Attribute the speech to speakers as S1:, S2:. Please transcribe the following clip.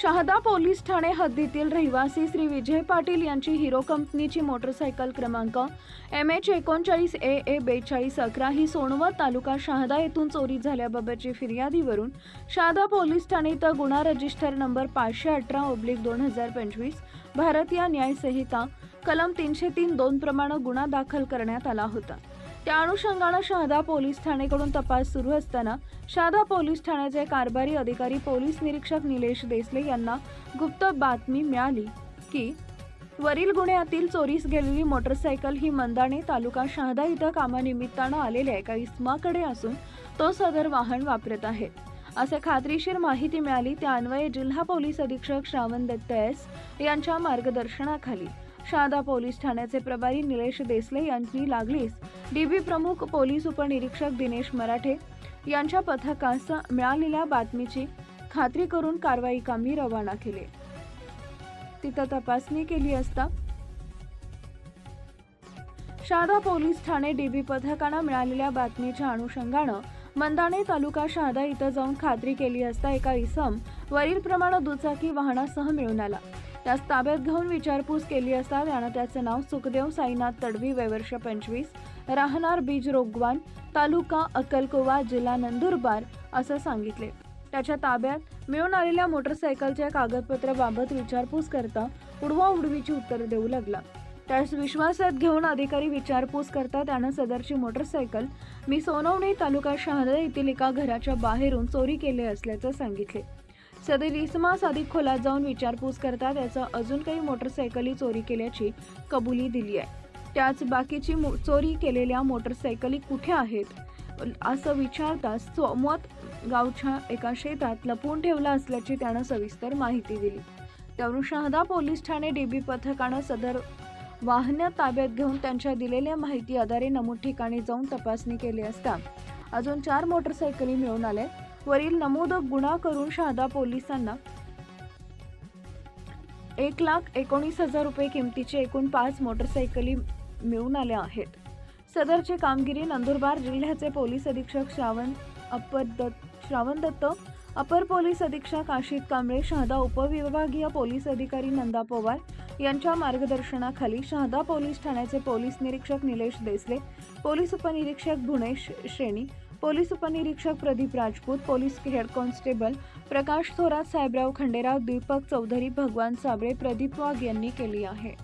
S1: Shahada police Thane हद्दीतील रहिवासी श्री विजय पाटील यांची हिरो कंपनीची मोटरसायकल क्रमांक एम एच एकोणचाळीस ए ए बेचाळीस अकरा ही सोनवत तालुका शहादा येथून चोरी झाल्याबाबतची फिर्यादीवरून शहादा पोलीस ठाणे गुन्हा रजिस्टर नंबर पाचशे अठरा ओब्लिक दोन हजार पंचवीस भारतीय न्यायसंहिता कलम तीनशे तीन दोन प्रमाणे गुन्हा दाखल करण्यात आला होता. त्या अनुषंगानं शहादा पोलीस ठाणेकडून तपास सुरू असताना शहादा पोलीस ठाण्याचे कारभारी अधिकारी पोलीस निरीक्षक निलेश देसले यांना गुप्त बातमी मिळाली की वरील गुन्ह्यातील चोरीस गेलेली मोटरसायकल ही मंदाणे तालुका शहादा इथं कामानिमित्तानं आलेल्या एका इस्माकडे असून तो सदर वाहन वापरत आहे. असे खात्रीशीर माहिती मिळाली त्या अन्वये जिल्हा पोलीस अधीक्षक श्रावण दत्त एस यांच्या मार्गदर्शनाखाली. शहादा पोलीस ठाण्याचे प्रभारी निलेश देसले यांची लागलीच. डीबी प्रमुख पोलीस उपनिरीक्षक दिनेश मराठे यांच्या पथकास मिळालेल्या बातमीची खात्री करून कारवाई कामी रवाना केले. तिथं तपासणी केली असता शहादा पोलीस ठाणे डीबी पथकानं मिळालेल्या बातमीच्या अनुषंगानं मंदाणे तालुका शहादा इथं जाऊन खात्री केली असता एका इसम वरील प्रमाणे दुचाकी वाहनासह मिळून आला. त्यास ताब्यात घेऊन विचारपूस केली असता त्यानं त्याचं नाव सुखदेव साईनाथ तडवी वयवर्ष पंचवीस राहणार बीज रोगवान तालुका अक्कलकोवा जिल्हा नंदुरबार असं सांगितले. त्याच्या ताब्यात मिळून आलेल्या मोटरसायकलच्या कागदपत्राबाबत विचारपूस करता उडवा उडवीची उत्तरं देऊ लागला. त्यास विश्वासात घेऊन अधिकारी विचारपूस करता त्यानं सदरची मोटरसायकल मी सोनवणे तालुका शहादा येथील एका घराच्या बाहेरून चोरी केली असल्याचं सांगितले. सदर इसमास अधिक खोलात जाऊन विचारपूस करता त्याचं अजून काही मोटरसायकली चोरी केल्याची कबुली दिली आहे. त्याच बाकीची चोरी केलेल्या मोटरसायकली कुठे आहेत? असं विचारताच सोमत गावच्या एका शेतात लपवून ठेवला असल्याची त्यानं सविस्तर माहिती दिली. त्यावरून शहादा पोलीस ठाणे डीबी पथकानं सदर वाहनं ताब्यात घेऊन त्यांच्या दिलेल्या माहिती आधारे नमूद ठिकाणी जाऊन तपासणी केली असता अजून चार मोटरसायकली मिळून आल्या. वरील नमूद गुन्हा करून शहादा पोलिसांना एक लाख एकोणीस हजार रुपये किमतीचे एकूण पाच मोटरसायकली मिळून आल्या आहेत. सदरची कामगिरी नंदुरबार जिल्ह्याचे पोलीस अधीक्षक श्रावण अपर दत्त श्रावण दत्त अपर पोलीस अधीक्षक आशित कांबळे शहादा उपविभागीय पोलीस अधिकारी नंदा पवार यांच्या मार्गदर्शनाखाली शहादा पोलीस ठाण्याचे पोलीस निरीक्षक निलेश देसले पोलीस उपनिरीक्षक भुवनेश श्रेणी पोलीस उपनिरीक्षक Pradeep Rajput police head constable Prakash Thorat Sahebrao Khanderao Deepak Chaudhari Bhagwan Sable Pradeep वाघ यांनी केली आहे.